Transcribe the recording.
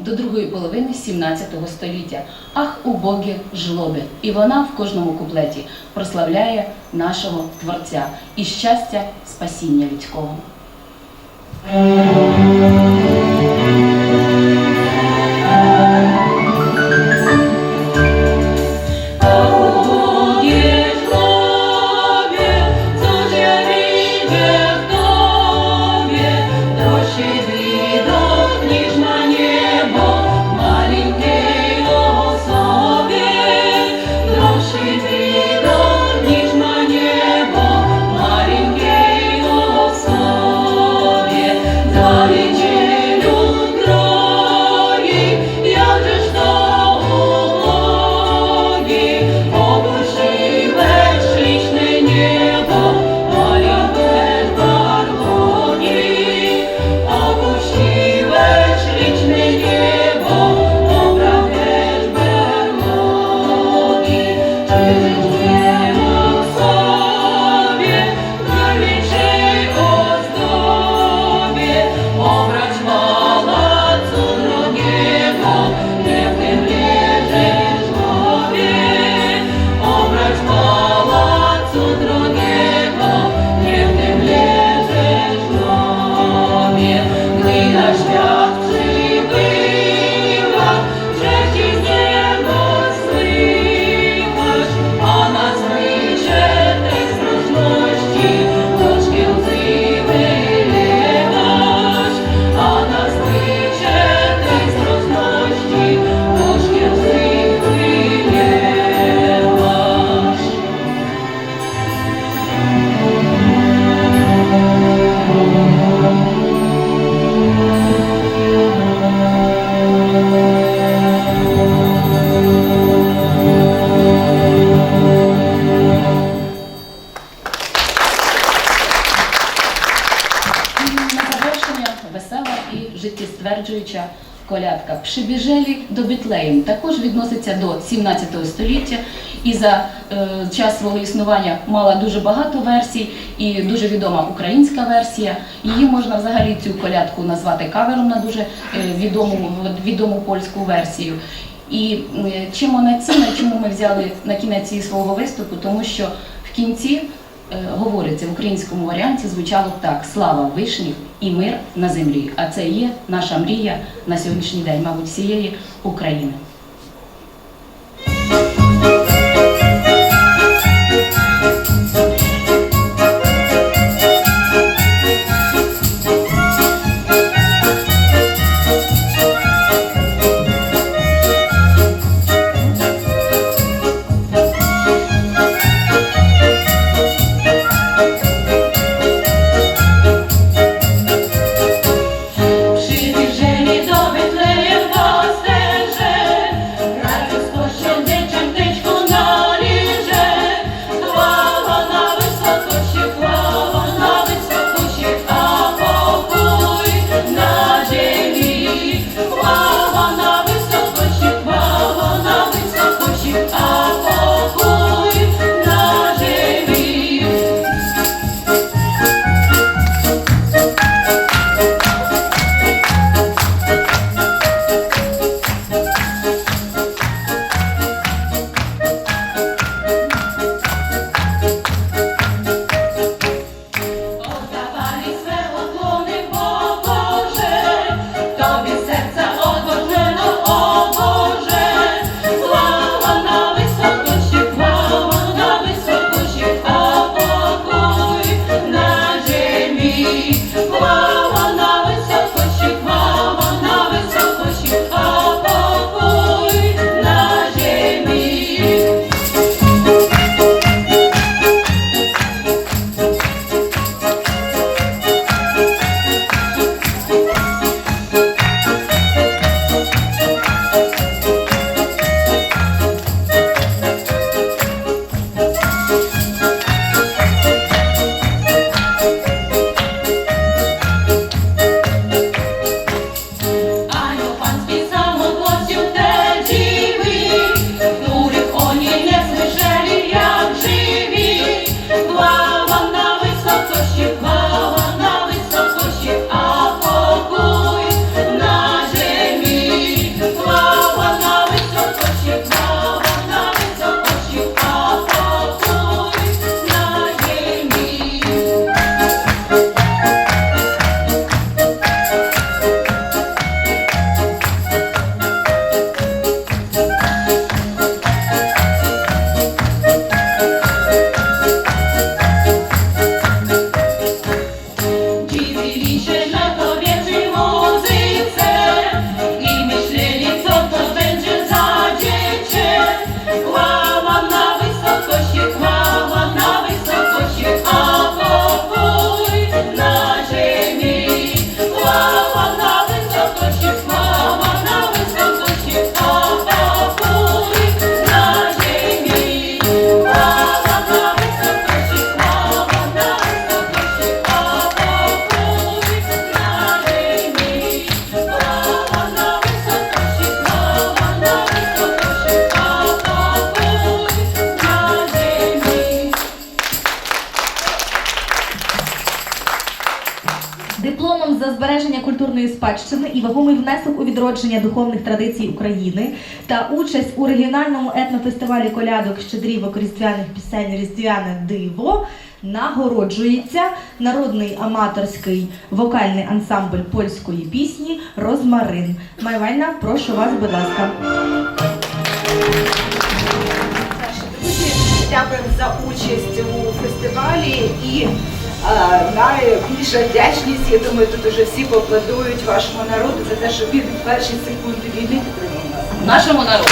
другої половини 17 століття. Ах, убогі жлоби! І вона в кожному куплеті прославляє нашого творця і щастя, спасіння людського. Колядка. Прибіжелі до Бітлеєм також відноситься до 17 століття і за е, час свого існування мала дуже багато версій і дуже відома українська версія. Її можна взагалі цю колядку назвати кавером на дуже е, відому, відому польську версію. І е, чим вона цінна, чому ми взяли на кінець свого виступу, тому що в кінці е, говориться в українському варіанті звучало так: слава вишні і мир на землі. А це є наша мрія на сьогоднішній день, мабуть, всієї України. easy, easy, культурної спадщини і вагомий внесок у відродження духовних традицій України та участь у регіональному етнофестивалі колядок щедрівок різдвяних пісень Різдвяне диво нагороджується народний аматорський вокальний ансамбль польської пісні Розмарин. Майвальна, прошу вас, будь ласка. Дякуємо за участь у фестивалі і найбільша вдячність, я думаю, тут уже всі поаплодують вашому народу за те, що він перші секунди війни підтримав нас. Нашому народу.